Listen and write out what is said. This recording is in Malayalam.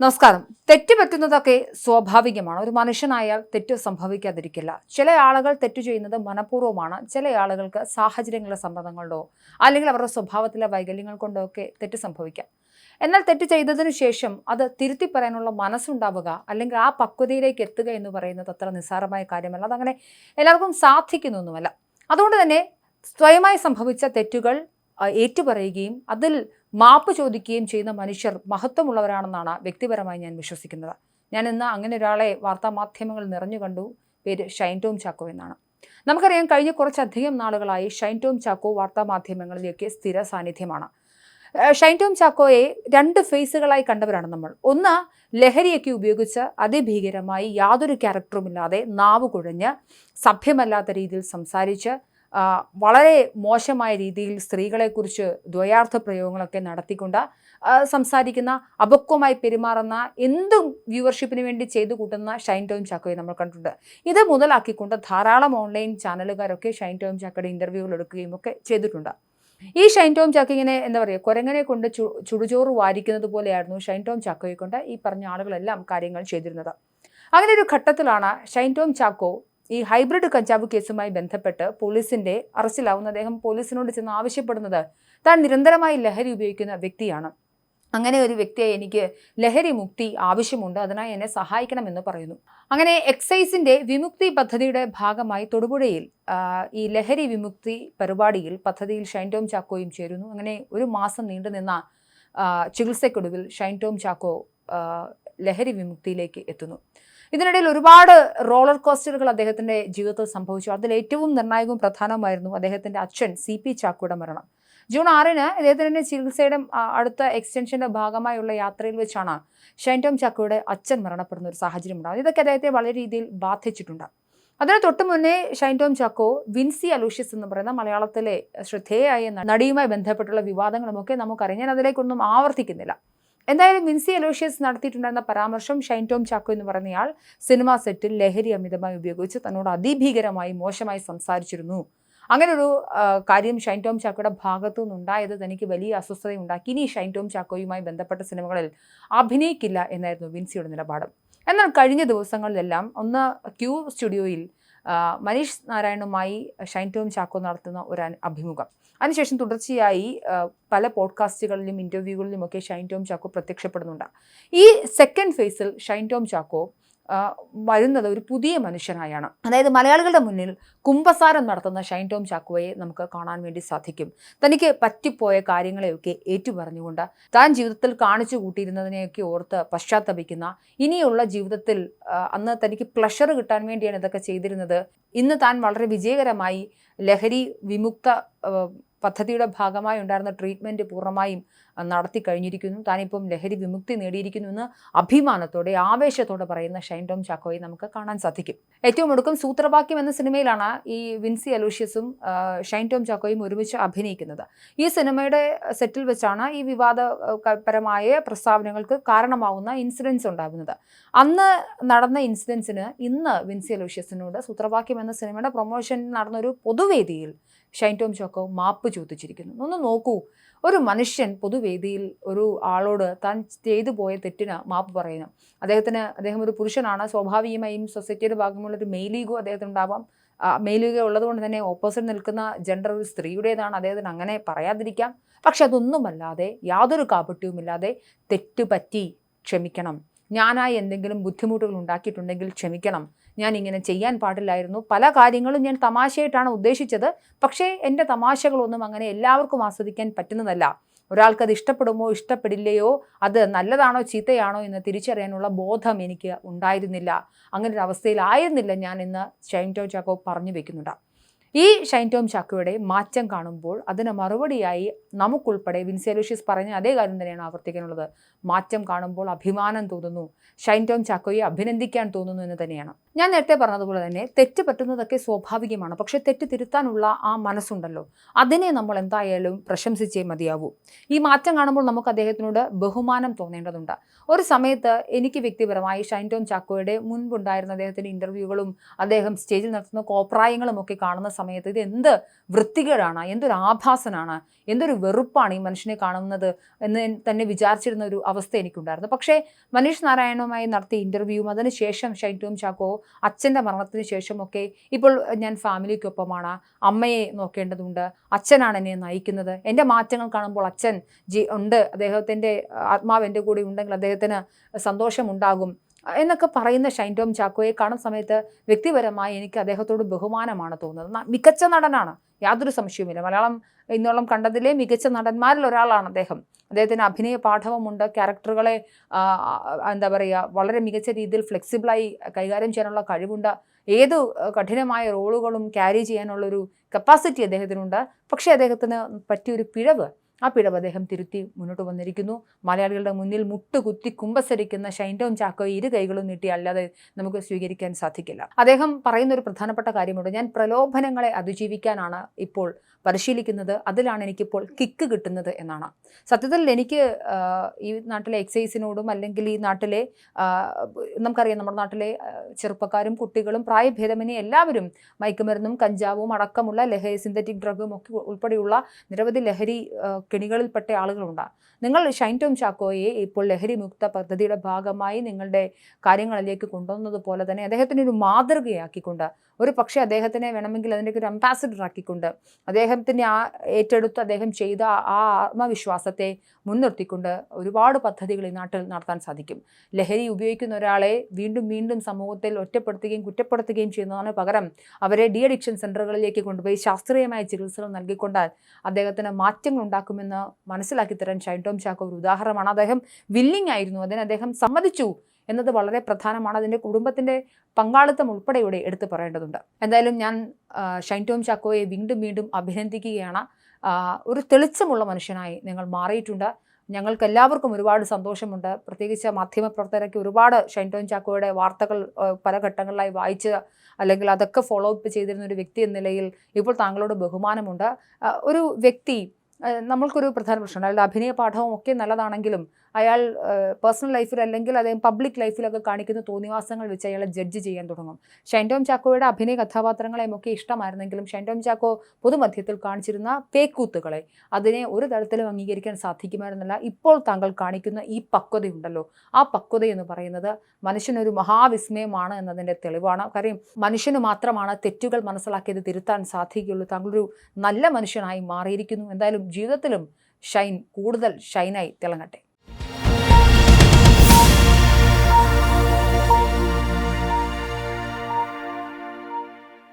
നമസ്കാരം. തെറ്റ് പറ്റുന്നതൊക്കെ സ്വാഭാവികമാണ്. ഒരു മനുഷ്യനായാൽ തെറ്റ് സംഭവിക്കാതിരിക്കില്ല. ചില ആളുകൾ തെറ്റ് ചെയ്യുന്നത് മനഃപൂർവമാണ്. ചില ആളുകൾക്ക് സാഹചര്യങ്ങളുടെ സമ്മതങ്ങളോ അല്ലെങ്കിൽ അവരുടെ സ്വഭാവത്തിലെ വൈകല്യങ്ങൾ കൊണ്ടോ ഒക്കെ തെറ്റ് സംഭവിക്കാം. എന്നാൽ തെറ്റ് ചെയ്തതിനു ശേഷം അത് തിരുത്തി പറയാനുള്ള മനസ്സുണ്ടാവുക അല്ലെങ്കിൽ ആ പക്വതയിലേക്ക് എത്തുക എന്ന് പറയുന്നത് അത്ര നിസ്സാരമായ കാര്യമല്ല. അതങ്ങനെ എല്ലാവർക്കും സാധിക്കുന്നൊന്നുമല്ല. അതുകൊണ്ട് തന്നെ സ്വയമായി സംഭവിച്ച തെറ്റുകൾ ഏറ്റുപറയുകയും അതിൽ മാപ്പ് ചോദിക്കുകയും ചെയ്യുന്ന മനുഷ്യർ മഹത്വമുള്ളവരാണെന്നാണ് വ്യക്തിപരമായി ഞാൻ വിശ്വസിക്കുന്നത്. ഞാൻ ഇന്ന് അങ്ങനെ ഒരാളെ വാർത്താമാധ്യമങ്ങൾ നിറഞ്ഞു കണ്ടു. പേര് ഷൈൻ ടോം ചാക്കോ എന്നാണ്. നമുക്കറിയാം കഴിഞ്ഞ കുറച്ചധികം നാളുകളായി ഷൈൻ ടോം ചാക്കോ വാർത്താമാധ്യമങ്ങളിലേക്ക് സ്ഥിര സാന്നിധ്യമാണ്. ഷൈൻ ടോം ചാക്കോയെ രണ്ട് ഫേസുകളായി കണ്ടവരാണ് നമ്മൾ. ഒന്ന് ലഹരിയൊക്കെ ഉപയോഗിച്ച് അതിഭീകരമായി യാതൊരു ക്യാരക്ടറും ഇല്ലാതെ നാവ് കുഴഞ്ഞ് സഭ്യമല്ലാത്ത രീതിയിൽ സംസാരിച്ച് വളരെ മോശമായ രീതിയിൽ സ്ത്രീകളെക്കുറിച്ച് ദ്വയാർത്ഥ പ്രയോഗങ്ങളൊക്കെ നടത്തിക്കൊണ്ട് സംസാരിക്കുന്ന അപക്വമായി പെരുമാറുന്ന എന്തും വ്യൂവർഷിപ്പിന് വേണ്ടി ചെയ്തു കൂട്ടുന്ന ഷൈൻ ടോം ചാക്കോയെ നമ്മൾ കണ്ടിട്ടുണ്ട്. ഇത് മുതലാക്കിക്കൊണ്ട് ധാരാളം ഓൺലൈൻ ചാനലുകാരൊക്കെ ഷൈൻ ടോം ചാക്കോയുടെ ഇന്റർവ്യൂകൾ എടുക്കുകയും ഒക്കെ ചെയ്തിട്ടുണ്ട്. ഈ ഷൈൻ ടോം ചാക്ക എന്താ പറയുക കുരങ്ങനെ കൊണ്ട് ചു ചുടുചോറ് വാരിക്കുന്നത് പോലെയായിരുന്നു ഷൈൻ ടോം ചാക്കോയെ കൊണ്ട് ഈ പറഞ്ഞ ആളുകളെല്ലാം കാര്യങ്ങൾ ചെയ്തിരുന്നത്. അങ്ങനെ ഒരു ഘട്ടത്തിലാണ് ഷൈൻ ടോം ചാക്കോ ഈ ഹൈബ്രിഡ് കഞ്ചാവ് കേസുമായി ബന്ധപ്പെട്ട് പോലീസിന്റെ അറസ്റ്റിലാവുന്ന അദ്ദേഹം പോലീസിനോട് ചെന്ന് ആവശ്യപ്പെടുന്നത് താൻ നിരന്തരമായി ലഹരി ഉപയോഗിക്കുന്ന വ്യക്തിയാണ്. അങ്ങനെ ഒരു വ്യക്തിയെ എനിക്ക് ലഹരി മുക്തി ആവശ്യമുണ്ട് അതിനായി എന്നെ സഹായിക്കണമെന്ന് പറയുന്നു. അങ്ങനെ എക്സൈസിന്റെ വിമുക്തി പദ്ധതിയുടെ ഭാഗമായി തൊടുപുഴയിൽ ഈ ലഹരി വിമുക്തി പരിപാടിയിൽ പദ്ധതിയിൽ ഷൈൻ ടോം ചാക്കോയും ചേരുന്നു. അങ്ങനെ ഒരു മാസം നീണ്ടു നിന്ന ചികിത്സയ്ക്കൊടുവിൽ ഷൈൻ ടോം ചാക്കോ ലഹരി വിമുക്തിയിലേക്ക് എത്തുന്നു. ഇതിനിടയിൽ ഒരുപാട് റോളർ കോസ്റ്ററുകൾ അദ്ദേഹത്തിന്റെ ജീവിതത്തിൽ സംഭവിച്ചു. അതിൽ ഏറ്റവും നിർണായകവും പ്രധാനമായിരുന്നു അദ്ദേഹത്തിന്റെ അച്ഛൻ സി പി ചാക്കോയുടെ മരണം. ജൂൺ ആറിന് അദ്ദേഹത്തിന്റെ ചികിത്സയുടെ അടുത്ത എക്സ്റ്റൻഷന്റെ ഭാഗമായുള്ള യാത്രയിൽ വെച്ചാണ് ഷൈൻ ടോം ചാക്കോയുടെ അച്ഛൻ മരണപ്പെടുന്ന ഒരു സാഹചര്യം ഉണ്ടാകുന്നത് ഇതൊക്കെ അദ്ദേഹത്തെ വളരെ രീതിയിൽ ബാധിച്ചിട്ടുണ്ട്. അതിന് തൊട്ട് മുന്നേ ഷൈൻ ടോം ചാക്കോ വിൻസി അലൂഷ്യസ് എന്ന് പറയുന്ന മലയാളത്തിലെ ശ്രദ്ധേയായ നടിയുമായി ബന്ധപ്പെട്ടുള്ള വിവാദങ്ങളുമൊക്കെ നമുക്കറിയാം. ഞാൻ അതിലേക്കൊന്നും ആവർത്തിക്കുന്നില്ല. എന്തായാലും വിൻസി അലോഷ്യസ് നടത്തിയിട്ടുണ്ടായിരുന്ന പരാമർശം ഷൈൻ ടോം ചാക്കോ എന്ന് പറഞ്ഞയാൾ സിനിമാ സെറ്റിൽ ലഹരി അമിതമായി ഉപയോഗിച്ച് തന്നോട് അതിഭീകരമായി മോശമായി സംസാരിച്ചിരുന്നു. അങ്ങനെ ഒരു കാര്യം ഷൈൻ ടോം ചാക്കോയുടെ ഭാഗത്തു നിന്നുണ്ടായത് തനിക്ക് വലിയ അസ്വസ്ഥത ഉണ്ടാക്കി ഇനി ഷൈൻ ടോം ചാക്കോയുമായി ബന്ധപ്പെട്ട സിനിമകളിൽ അഭിനയിക്കില്ല എന്നായിരുന്നു വിൻസിയുടെ നിലപാട്. എന്നാൽ കഴിഞ്ഞ ദിവസങ്ങളിലെല്ലാം ഒന്ന് ക്യൂ സ്റ്റുഡിയോയിൽ മനീഷ് നാരായണുമായി ഷൈൻ ടോം ചാക്കോ നടത്തുന്ന ഒരു അഭിമുഖം. അതിനുശേഷം തുടർച്ചയായി പല പോഡ്കാസ്റ്റുകളിലും ഇന്റർവ്യൂകളിലുമൊക്കെ ഷൈൻ ടോം ചാക്കോ പ്രത്യക്ഷപ്പെടുന്നുണ്ട്. ഈ സെക്കൻഡ് ഫേസിൽ ഷൈൻ ടോം ചാക്കോ വരുന്നത് ഒരു പുതിയ മനുഷ്യനായാണ്. അതായത് മലയാളികളുടെ മുന്നിൽ കുംഭസാരം നടത്തുന്ന ഷൈൻ ടോം ചാക്കുവയെ നമുക്ക് കാണാൻ വേണ്ടി സാധിക്കും. തനിക്ക് പറ്റിപ്പോയ കാര്യങ്ങളെയൊക്കെ ഏറ്റുപറഞ്ഞുകൊണ്ട് താൻ ജീവിതത്തിൽ കാണിച്ചു കൂട്ടിയിരുന്നതിനെയൊക്കെ ഓർത്ത് പശ്ചാത്തപിക്കുന്ന ഇനിയുള്ള ജീവിതത്തിൽ അന്ന് തനിക്ക് പ്ലഷർ കിട്ടാൻ വേണ്ടിയാണ് ഇതൊക്കെ ചെയ്തിരുന്നത്. ഇന്ന് താൻ വളരെ വിജയകരമായി ലഹരി വിമുക്ത പദ്ധതിയുടെ ഭാഗമായി ഉണ്ടായിരുന്ന ട്രീറ്റ്മെന്റ് പൂർണമായും നടത്തി കഴിഞ്ഞിരിക്കുന്നു. താനിപ്പം ലഹരി വിമുക്തി നേടിയിരിക്കുന്നു എന്ന് അഭിമാനത്തോടെ ആവേശത്തോടെ പറയുന്ന ഷൈൻ ടോം ചാക്കോയെ നമുക്ക് കാണാൻ സാധിക്കും. ഏറ്റവും ഒടുക്കം സൂത്രവാക്യം എന്ന സിനിമയിലാണ് ഈ വിൻസി അലൂഷ്യസും ഷൈൻ ടോം ചാക്കോയും ഒരുമിച്ച് അഭിനയിക്കുന്നത്. ഈ സിനിമയുടെ സെറ്റിൽ വെച്ചാണ് ഈ വിവാദപരമായ പ്രസ്താവനകൾക്ക് കാരണമാവുന്ന ഇൻസിഡൻസ് ഉണ്ടാകുന്നത്. അന്ന് നടന്ന ഇൻസിഡൻസിന് ഇന്ന് വിൻസി അലൂഷ്യസിനോട് സൂത്രവാക്യം എന്ന സിനിമയുടെ പ്രൊമോഷൻ നടന്നൊരു പൊതുവേദിയിൽ ഷൈൻ ടോം ചോക്കോ മാപ്പ് ചോദിച്ചിരിക്കുന്നു. ഒന്ന് നോക്കൂ ഒരു മനുഷ്യൻ പൊതുവേദിയിൽ ഒരു ആളോട് താൻ ചെയ്തു പോയ തെറ്റിന് മാപ്പ് പറയുന്നു അദ്ദേഹത്തിന് അദ്ദേഹം ഒരു പുരുഷനാണ് സ്വാഭാവികമായും സൊസൈറ്റിയുടെ ഭാഗമുള്ള ഒരു മെയിലീഗോ അദ്ദേഹത്തിന് ഉണ്ടാവാം. മെയിലീഗോ ഉള്ളതുകൊണ്ട് തന്നെ ഓപ്പോസിറ്റ് നിൽക്കുന്ന ജെൻഡർ ഒരു സ്ത്രീയുടേതാണ് അദ്ദേഹത്തിന് അങ്ങനെ പറയാതിരിക്കാം. പക്ഷെ അതൊന്നുമല്ലാതെ യാതൊരു കാപട്യവുമില്ലാതെ തെറ്റ് പറ്റി ക്ഷമിക്കണം. ഞാനായി എന്തെങ്കിലും ബുദ്ധിമുട്ടുകൾ ഉണ്ടാക്കിയിട്ടുണ്ടെങ്കിൽ ക്ഷമിക്കണം. ഞാൻ ഇങ്ങനെ ചെയ്യാൻ പാടില്ലായിരുന്നു. പല കാര്യങ്ങളും ഞാൻ തമാശയായിട്ടാണ് ഉദ്ദേശിച്ചത്. പക്ഷേ എന്റെ തമാശകളൊന്നും അങ്ങനെ എല്ലാവർക്കും ആസ്വദിക്കാൻ പറ്റുന്നതല്ല. ഒരാൾക്കത് ഇഷ്ടപ്പെടുമോ ഇഷ്ടപ്പെടില്ലയോ അത് നല്ലതാണോ ചീത്തയാണോ എന്ന് തിരിച്ചറിയാനുള്ള ബോധം എനിക്ക് ഉണ്ടായിരുന്നില്ല. അങ്ങനെ ഒരു ഞാൻ ഇന്ന് ഷൈൻ ടോ ചാക്കോ പറഞ്ഞു വെക്കുന്നുണ്ട്. ഈ ഷൈൻ ടോം ചാക്കോയുടെ മാറ്റം കാണുമ്പോൾ അതിന് മറുപടിയായി നമുക്കുൾപ്പെടെ വിൻസെലൂഷ്യസ് പറഞ്ഞ അതേ കാര്യം തന്നെയാണ് ആവർത്തിക്കാനുള്ളത്. മാറ്റം കാണുമ്പോൾ അഭിമാനം തോന്നുന്നു. ഷൈൻ ടോം ചാക്കോയെ അഭിനന്ദിക്കാൻ തോന്നുന്നു എന്ന് തന്നെയാണ്. ഞാൻ നേരത്തെ പറഞ്ഞതുപോലെ തന്നെ തെറ്റ് പറ്റുന്നതൊക്കെ സ്വാഭാവികമാണ്. പക്ഷേ തെറ്റ് തിരുത്താനുള്ള ആ മനസ്സുണ്ടല്ലോ. അതിനെ നമ്മൾ എന്തായാലും പ്രശംസിച്ചേ മതിയാവൂ. ഈ മാറ്റം കാണുമ്പോൾ നമുക്ക് അദ്ദേഹത്തിനോട് ബഹുമാനം തോന്നേണ്ടതുണ്ട്. ഒരു സമയത്ത് എനിക്ക് വ്യക്തിപരമായി ഷൈൻ ടോം ചാക്കോയുടെ മുൻപുണ്ടായിരുന്ന അദ്ദേഹത്തിന്റെ ഇന്റർവ്യൂകളും അദ്ദേഹം സ്റ്റേജിൽ നടത്തുന്ന കോപ്രായങ്ങളും ഒക്കെ കാണുന്ന സമയത്ത് ഇത് എന്ത് വൃത്തികേടാണ് എന്തൊരു ആഭാസനാണ് എന്തൊരു വെറുപ്പാണ് ഈ മനുഷ്യനെ കാണുന്നത് എന്ന് തന്നെ വിചാരിച്ചിരുന്ന ഒരു അവസ്ഥ എനിക്കുണ്ടായിരുന്നു. പക്ഷേ മനീഷ് നാരായണുമായി നടത്തിയ ഇന്റർവ്യൂവും അതിനുശേഷം ഷൈൻ ചാക്കോ അച്ഛന്റെ മരണത്തിന് ശേഷമൊക്കെ ഇപ്പോൾ ഞാൻ ഫാമിലിക്കൊപ്പമാണ്. അമ്മയെ നോക്കേണ്ടതുണ്ട്. അച്ഛനാണ് എന്നെ നയിക്കുന്നത്. എന്റെ മാറ്റങ്ങൾ കാണുമ്പോൾ അച്ഛൻ ജി ഉണ്ട്. അദ്ദേഹത്തിന്റെ ആത്മാവ് എന്റെ കൂടെ ഉണ്ടെങ്കിൽ അദ്ദേഹത്തിന് സന്തോഷമുണ്ടാകും. എന്നൊക്കെ പറയുന്ന ഷൈൻ ടോം ചാക്കോയെ കാണുന്ന സമയത്ത് വ്യക്തിപരമായി എനിക്ക് അദ്ദേഹത്തോട് ബഹുമാനമാണ് തോന്നുന്നത്. മികച്ച നടനാണ്. യാതൊരു സംശയവുമില്ല. മലയാളം ഇന്നോളം കണ്ടതിലെ മികച്ച നടന്മാരിൽ ഒരാളാണ് അദ്ദേഹം. അദ്ദേഹത്തിന് അഭിനയ പാഠവുമുണ്ട്. ക്യാരക്ടറുകളെ എന്താ പറയുക വളരെ മികച്ച രീതിയിൽ ഫ്ലെക്സിബിളായി കൈകാര്യം ചെയ്യാനുള്ള കഴിവുണ്ട്. ഏത് കഠിനമായ റോളുകളും ക്യാരി ചെയ്യാനുള്ളൊരു കപ്പാസിറ്റി അദ്ദേഹത്തിനുണ്ട്. പക്ഷേ അദ്ദേഹത്തിന് പറ്റിയൊരു പിഴവ് ആ പിഴവ് അദ്ദേഹം തിരുത്തി മുന്നോട്ട് വന്നിരിക്കുന്നു. മലയാളികളുടെ മുന്നിൽ മുട്ടുകുത്തി കുമ്പസരിക്കുന്ന ഷൈൻടോൺ ചാക്കോ ഇരു കൈകളും നീട്ടി അല്ലാതെ നമുക്ക് സ്വീകരിക്കാൻ സാധിക്കില്ല. അദ്ദേഹം പറയുന്ന ഒരു പ്രധാനപ്പെട്ട കാര്യമുണ്ട്. ഞാൻ പ്രലോഭനങ്ങളെ അതിജീവിക്കാനാണ് ഇപ്പോൾ പരിശീലിക്കുന്നത് അതിലാണ് എനിക്കിപ്പോൾ കിക്ക് കിട്ടുന്നത് എന്നാണ്. സത്യത്തിൽ എനിക്ക് ഈ നാട്ടിലെ എക്സൈസിനോടും അല്ലെങ്കിൽ ഈ നാട്ടിലെ നമുക്കറിയാം നമ്മുടെ നാട്ടിലെ ചെറുപ്പക്കാരും കുട്ടികളും പ്രായഭേദമന്യേ എല്ലാവരും മയക്കുമരുന്നും കഞ്ചാവും അടക്കമുള്ള ലഹരി സിന്തറ്റിക് ഡ്രഗും ഒക്കെ ഉൾപ്പെടെയുള്ള നിരവധി ലഹരി കെണികളിൽപ്പെട്ട ആളുകളുണ്ട്. നിങ്ങൾ ഷൈൻ ടോം ചാക്കോയെ ഇപ്പോൾ ലഹരി മുക്ത പദ്ധതിയുടെ ഭാഗമായി നിങ്ങളുടെ കാര്യങ്ങളിലേക്ക് കൊണ്ടുവന്നതുപോലെ തന്നെ അദ്ദേഹത്തിനൊരു മാതൃകയാക്കിക്കൊണ്ട് ഒരു പക്ഷേ അദ്ദേഹത്തിനെ വേണമെങ്കിൽ അതിന്റെ ഒരു അംബാസിഡർ ആക്കിക്കൊണ്ട് അദ്ദേഹത്തിന്റെ ആ ഏറ്റെടുത്ത് അദ്ദേഹം ചെയ്ത ആ ആത്മവിശ്വാസത്തെ മുൻനിർത്തിക്കൊണ്ട് ഒരുപാട് പദ്ധതികൾ ഈ നാട്ടിൽ നടത്താൻ സാധിക്കും. ലഹരി ഉപയോഗിക്കുന്ന ഒരാളെ വീണ്ടും വീണ്ടും സമൂഹത്തിൽ ഒറ്റപ്പെടുത്തുകയും കുറ്റപ്പെടുത്തുകയും ചെയ്യുന്നതിന് പകരം അവരെ ഡി അഡിക്ഷൻ സെന്ററുകളിലേക്ക് കൊണ്ടുപോയി ശാസ്ത്രീയമായ ചികിത്സകൾ നൽകിക്കൊണ്ട് അദ്ദേഹത്തിന് മാറ്റങ്ങൾ ഉണ്ടാക്കുമെന്ന് മനസ്സിലാക്കി തരാൻ ഷൈൻ ടോം ചാക്കോ ഒരു ഉദാഹരണമാണ്. അദ്ദേഹം വില്ലിംഗ് ആയിരുന്നു. അതിന് അദ്ദേഹം സമ്മതിച്ചു. എന്നത് വളരെ പ്രധാനമാണ്. അതിന്റെ കുടുംബത്തിന്റെ പങ്കാളിത്തം ഉൾപ്പെടെ ഇവിടെ എടുത്തു പറയേണ്ടതുണ്ട്. എന്തായാലും ഞാൻ ഷൈൻ ടോം ചാക്കോയെ വീണ്ടും വീണ്ടും അഭിനന്ദിക്കുകയാണ്. ഒരു തെളിച്ചമുള്ള മനുഷ്യനായി നിങ്ങൾ മാറിയിട്ടുണ്ട്. ഞങ്ങൾക്ക് എല്ലാവർക്കും ഒരുപാട് സന്തോഷമുണ്ട്. പ്രത്യേകിച്ച് മാധ്യമപ്രവർത്തകരൊക്കെ ഒരുപാട് ഷൈൻ ടോം ചാക്കോയുടെ വാർത്തകൾ പല ഘട്ടങ്ങളിലായി വായിച്ച് അല്ലെങ്കിൽ അതൊക്കെ ഫോളോ അപ്പ് ചെയ്തിരുന്ന ഒരു വ്യക്തി എന്ന നിലയിൽ ഇപ്പോൾ താങ്കളോട് ബഹുമാനമുണ്ട്. ഒരു വ്യക്തി നമ്മൾക്കൊരു പ്രധാന പ്രശ്നമുണ്ട് അതായത് അഭിനയ പാഠവും ഒക്കെ നല്ലതാണെങ്കിലും അയാൾ പേഴ്സണൽ ലൈഫിൽ അല്ലെങ്കിൽ അദ്ദേഹം പബ്ലിക് ലൈഫിലൊക്കെ കാണിക്കുന്ന തോന്നിവാസങ്ങൾ വെച്ച് അയാളെ ജഡ്ജ് ചെയ്യാൻ തുടങ്ങും. ഷൈൻഡോം ചാക്കോയുടെ അഭിനയ കഥാപാത്രങ്ങളെയും ഒക്കെ ഇഷ്ടമായിരുന്നെങ്കിലും ഷൈൻഡോം ചാക്കോ പൊതുമധ്യത്തിൽ കാണിച്ചിരുന്ന പേക്കൂത്തുകളെ അതിനെ ഒരു തരത്തിലും അംഗീകരിക്കാൻ സാധിക്കുമായിരുന്നില്ല. ഇപ്പോൾ താങ്കൾ കാണിക്കുന്ന ഈ പക്വതയുണ്ടല്ലോ. ആ പക്വത എന്ന് പറയുന്നത് മനുഷ്യനൊരു മഹാവിസ്മയമാണ് എന്നതിന്റെ തെളിവാണ്. കാര്യം മനുഷ്യന് മാത്രമാണ് തെറ്റുകൾ മനസ്സിലാക്കിയത് തിരുത്താൻ സാധിക്കുകയുള്ളൂ. താങ്കളൊരു നല്ല മനുഷ്യനായി മാറിയിരിക്കുന്നു. എന്തായാലും ജീവിതത്തിലും ഷൈൻ കൂടുതൽ ഷൈനായി തിളങ്ങട്ടെ.